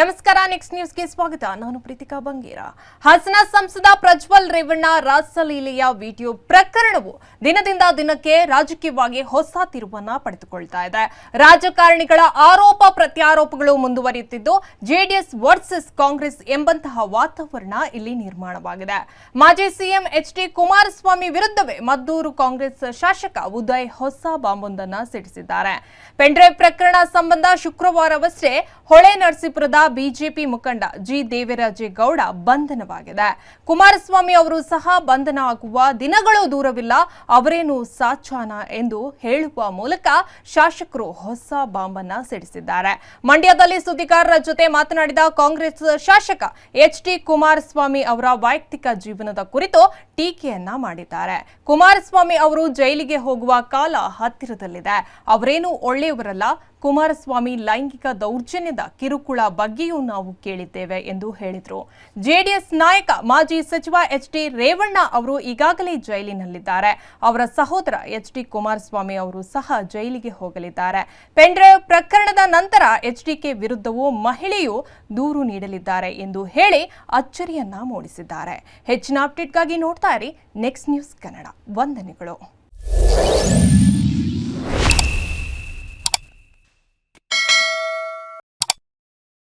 ನಮಸ್ಕಾರ ನೆಕ್ಸ್ಟ್ ನ್ಯೂಸ್ಗೆ ಸ್ವಾಗತ. ನಾನು ಪ್ರೀತಿಕಾ ಬಂಗೇರ. ಹಾಸನ ಸಂಸದ ಪ್ರಜ್ವಲ್ ರೇವಣ್ಣ ರಾಸಲೀಲೆಯ ವಿಡಿಯೋ ಪ್ರಕರಣವು ದಿನದಿಂದ ದಿನಕ್ಕೆ ರಾಜಕೀಯವಾಗಿ ಹೊಸ ತಿರುವನ್ನ ಪಡೆದುಕೊಳ್ತಾ ಇದೆ. ರಾಜಕಾರಣಿಗಳ ಆರೋಪ ಪ್ರತ್ಯಾರೋಪಗಳು ಮುಂದುವರಿಯುತ್ತಿದ್ದು, ಜೆಡಿಎಸ್ ವರ್ಸಸ್ ಕಾಂಗ್ರೆಸ್ ಎಂಬಂತಹ ವಾತಾವರಣ ಇಲ್ಲಿ ನಿರ್ಮಾಣವಾಗಿದೆ. ಮಾಜಿ ಸಿಎಂ ಎಚ್ ಡಿ ಕುಮಾರಸ್ವಾಮಿ ವಿರುದ್ಧವೇ ಮದ್ದೂರು ಕಾಂಗ್ರೆಸ್ ಶಾಸಕ ಉದಯ್ ಹೊಸ ಬಾಂಬೊಂದನ್ನು ಸಿಡಿಸಿದ್ದಾರೆ. ಪೆಂಡ್ರೈವ್ ಪ್ರಕರಣ ಸಂಬಂಧ ಶುಕ್ರವಾರವಷ್ಟೇ ಹೊಳೆ ನರಸೀಪುರದ ಬಿಜೆಪಿ ಮುಖಂಡ ಜಿ ದೇವರಾಜೇಗೌಡ ಬಂಧನವಾಗಿದೆ. ಕುಮಾರಸ್ವಾಮಿ ಅವರು ಸಹ ಬಂಧನ ಆಗುವ ದಿನಗಳು ದೂರವಿಲ್ಲ. ಅವರೇನು ಸಾಚಾನ ಎಂದು ಹೇಳುವ ಮೂಲಕ ಶಾಸಕರು ಹೊಸ ಬಾಂಬನ್ನ ಸಿಡಿಸಿದ್ದಾರೆ. ಮಂಡ್ಯದಲ್ಲಿ ಸುದ್ದಿಗಾರರ ಜೊತೆ ಮಾತನಾಡಿದ ಕಾಂಗ್ರೆಸ್ ಶಾಸಕ ಎಚ್ ಡಿ ಕುಮಾರಸ್ವಾಮಿ ಅವರ ವೈಯಕ್ತಿಕ ಜೀವನದ ಕುರಿತು ಟೀಕೆಯನ್ನ ಮಾಡಿದ್ದಾರೆ. ಕುಮಾರಸ್ವಾಮಿ ಅವರು ಜೈಲಿಗೆ ಹೋಗುವ ಕಾಲ ಹತ್ತಿರದಲ್ಲಿದೆ. ಅವರೇನು ಒಳ್ಳೆಯವರಲ್ಲ ಕುಮಾರಸ್ವಾಮಿ ಲೈಂಗಿಕ ದೌರ್ಜನ್ಯದ ಕಿರುಕುಳ ಬಗ್ಗೆಯೂ ನಾವು ಕೇಳಿದ್ದೇವೆ ಎಂದು ಹೇಳಿದರು. ಜೆಡಿಎಸ್ ನಾಯಕ ಮಾಜಿ ಸಚಿವ ಎಚ್ ಡಿ ರೇವಣ್ಣ ಅವರು ಈಗಾಗಲೇ ಜೈಲಿನಲ್ಲಿದ್ದಾರೆ. ಅವರ ಸಹೋದರ ಎಚ್ ಡಿ ಕುಮಾರಸ್ವಾಮಿ ಅವರು ಸಹ ಜೈಲಿಗೆ ಹೋಗಲಿದ್ದಾರೆ. ಪೆಂಡ್ರೈವ್ ಪ್ರಕರಣದ ನಂತರ ಎಚ್ ಡಿಕೆ ವಿರುದ್ಧವೂ ಮಹಿಳೆಯು ದೂರು ನೀಡಲಿದ್ದಾರೆ ಎಂದು ಹೇಳಿ ಅಚ್ಚರಿಯನ್ನ ಮೂಡಿಸಿದ್ದಾರೆ. ಹೆಚ್ಚಿನ ಅಪ್ಡೇಟ್ಗಾಗಿ ನೋಡ್ತಾ ಇರಿ. Next news Kannada. ವಂದನೆಗಳು.